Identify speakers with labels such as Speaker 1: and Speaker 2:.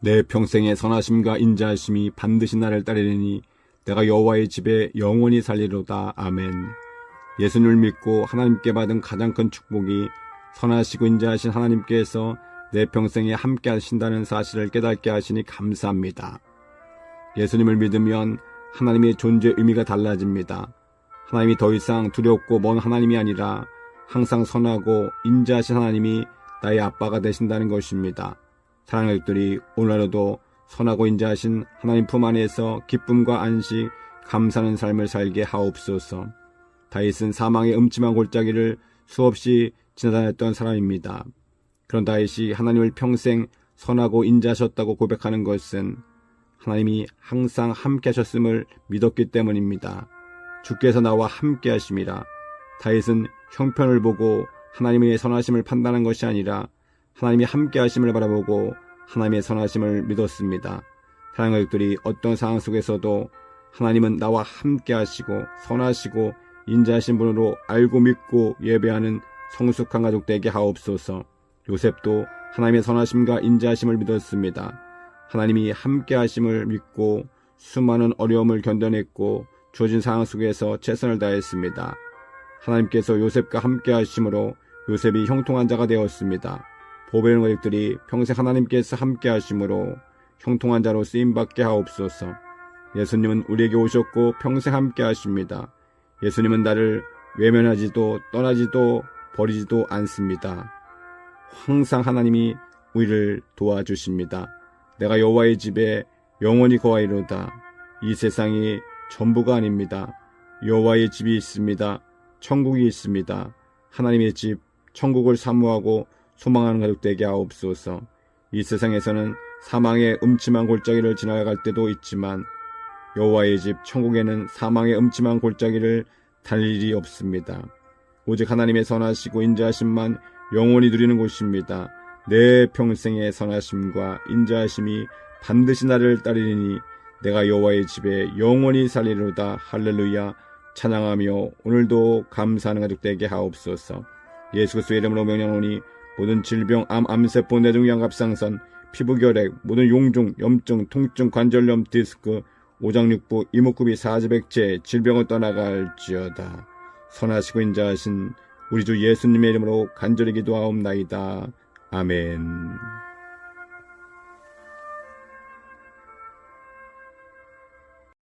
Speaker 1: 내 평생의 선하심과 인자하심이 반드시 나를 따르리니 내가 여호와의 집에 영원히 살리로다. 아멘. 예수님을 믿고 하나님께 받은 가장 큰 축복이 선하시고 인자하신 하나님께서 내 평생에 함께 하신다는 사실을 깨닫게 하시니 감사합니다. 예수님을 믿으면 하나님의 존재 의미가 달라집니다. 하나님이 더 이상 두렵고 먼 하나님이 아니라 항상 선하고 인자하신 하나님이 나의 아빠가 되신다는 것입니다. 사랑하는 것들이 오늘날에도 선하고 인자하신 하나님 품 안에서 기쁨과 안식, 감사하는 삶을 살게 하옵소서. 다윗은 사망의 음침한 골짜기를 수없이 지나다녔던 사람입니다. 그런 다윗이 하나님을 평생 선하고 인자하셨다고 고백하는 것은 하나님이 항상 함께 하셨음을 믿었기 때문입니다. 주께서 나와 함께 하심이라. 다윗은 형편을 보고 하나님의 선하심을 판단한 것이 아니라 하나님이 함께 하심을 바라보고 하나님의 선하심을 믿었습니다. 사랑하는 것들이 어떤 상황 속에서도 하나님은 나와 함께 하시고 선하시고 인자하신 분으로 알고 믿고 예배하는 성숙한 가족 되게 하옵소서. 요셉도 하나님의 선하심과 인자하심을 믿었습니다. 하나님이 함께 하심을 믿고 수많은 어려움을 견뎌냈고 주어진 상황 속에서 최선을 다했습니다. 하나님께서 요셉과 함께 하심으로 요셉이 형통한 자가 되었습니다. 보배는 가족들이 평생 하나님께서 함께 하심으로 형통한 자로 쓰임받게 하옵소서. 예수님은 우리에게 오셨고 평생 함께 하십니다. 예수님은 나를 외면하지도 떠나지도 버리지도 않습니다. 항상 하나님이 우리를 도와주십니다. 내가 여호와의 집에 영원히 거하이로다. 이 세상이 전부가 아닙니다. 여호와의 집이 있습니다. 천국이 있습니다. 하나님의 집, 천국을 사모하고 소망하는 가족 되게 하옵소서. 이 세상에서는 사망의 음침한 골짜기를 지나갈 때도 있지만 여호와의 집 천국에는 사망의 음침한 골짜기를 달릴 일이 없습니다. 오직 하나님의 선하시고 인자하심만 영원히 누리는 곳입니다. 내 평생의 선하심과 인자하심이 반드시 나를 따르리니 내가 여호와의 집에 영원히 살리로다 할렐루야 찬양하며 오늘도 감사하는 가족 되게 하옵소서. 예수 그리스도의 이름으로 명령하노니 모든 질병, 암, 암세포, 뇌종, 양갑상선, 피부결핵, 모든 용종, 염증, 통증, 관절염, 디스크, 오장육부, 이목구비, 사지백체, 질병을 떠나갈지어다. 선하시고 인자하신 우리 주 예수님의 이름으로 간절히 기도하옵나이다. 아멘.